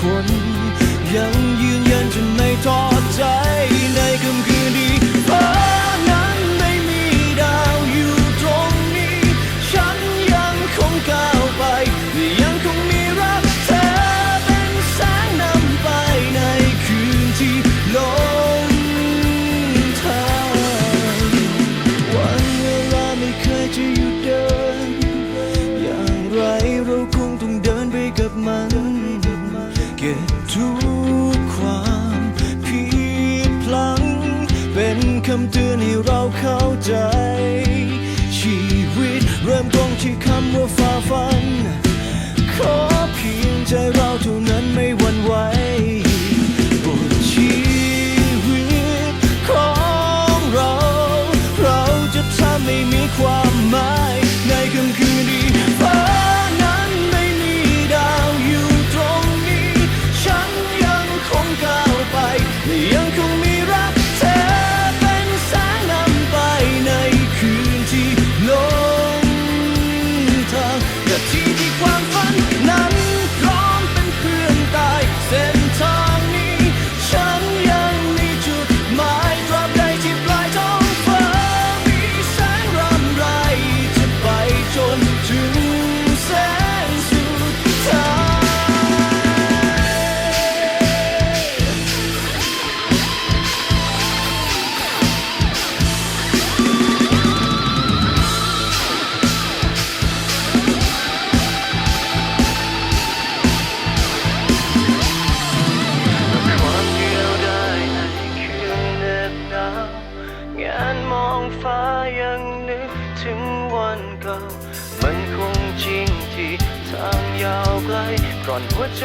如。 คำเตือนให้เราเข้าใจ ชีวิตเริ่มต้นที่คำว่าฝ่าฟัน ขอเพียงใจเราเท่านั้นไม่หวั่นไหวบนชีวิตของเรา เราจะทำให้มีความหมายางนาทีที่ความ คงจริงที่ทางยาวไกลก่อนหัวใจ